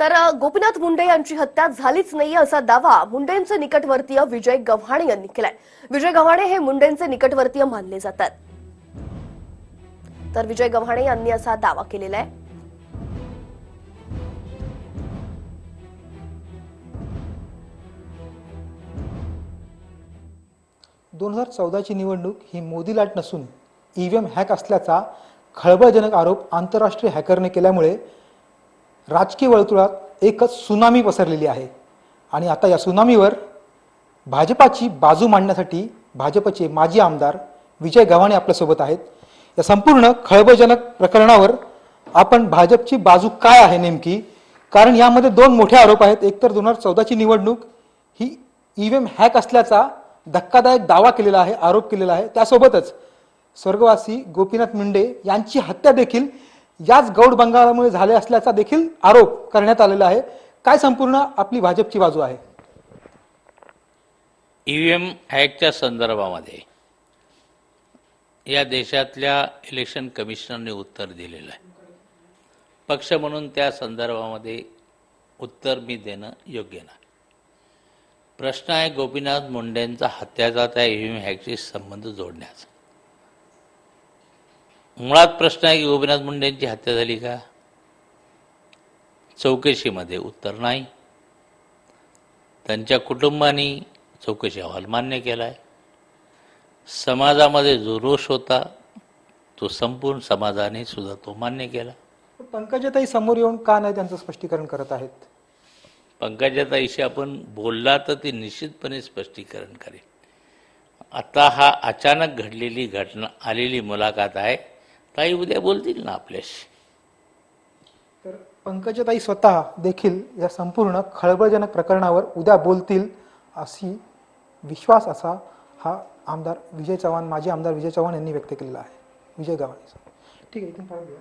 तर गोपीनाथ मुंडे यांची हत्या झालीच नाही असा दावा मुंडेंचे निकटवर्तीय विजय गव्हाणे यांनी केलाय. विजय गव्हाणे हे मुंडेंचे निकटवर्तीय मानले जातात. तर विजय गव्हाणे यांनी असा दावा केलेला आहे. दोन हजार चौदाची निवडणूक ही मोदी लाट नसून ईव्हीएम हॅक असल्याचा खळबळजनक आरोप आंतरराष्ट्रीय हॅकरने केल्यामुळे राजकीय वर्तुळात एकच सुनामी पसरलेली आहे. आणि आता या सुनामीवर भाजपाची बाजू मांडण्यासाठी भाजपचे माजी आमदार विजय गव्हाणे आपल्यासोबत आहेत. या संपूर्ण खळबळजनक प्रकरणावर आपण भाजपची बाजू काय आहे नेमकी? कारण यामध्ये दोन मोठे आरोप आहेत. एकतर दोन हजार चौदाची निवडणूक ही ईव्हीएम हॅक असल्याचा धक्कादायक दावा केलेला आहे आरोप केलेला आहे. त्यासोबतच स्वर्गवासी गोपीनाथ मुंडे यांची हत्या देखील याच गौड बंगालामुळे झाले असल्याचा देखील आरोप करण्यात आलेला आहे. काय संपूर्ण आपली भाजपची बाजू आहे? ईव्हीएम हॅकच्या संदर्भामध्ये या देशातल्या इलेक्शन कमिशनरने उत्तर दिलेलं आहे. पक्ष म्हणून त्या संदर्भामध्ये उत्तर मी देणं योग्य नाही. प्रश्न आहे गोपीनाथ मुंडेंचा हत्याचा त्या ईव्हीएम ॲक्टशी संबंध जोडण्याचा. मुळात प्रश्न आहे की गोपीनाथ मुंडेंची हत्या झाली का? चौकशीमध्ये उत्तर नाही. त्यांच्या कुटुंबाने चौकशी अहवाल मान्य केला आहे समाजामध्ये जो रोष होता तो संपूर्ण समाजाने सुद्धा तो मान्य केला. पंकजाताई समोर येऊन का नाही त्यांचं स्पष्टीकरण करत आहेत? पंकजाताईशी आपण बोलला तर ती निश्चितपणे स्पष्टीकरण करेल. आता हा अचानक घडलेली घटना आलेली मुलाखत आहे. ताई उद्या बोलतील ना आपल्याशी. तर पंकजाताई स्वतः देखील या संपूर्ण खळबळजनक प्रकरणावर उद्या बोलतील अशी विश्वास असा हा आमदार विजय चव्हाण माजी आमदार विजय चव्हाण यांनी व्यक्त केलेला आहे. विजय गव्हाणीचा ठीक आहे इथून पाहूया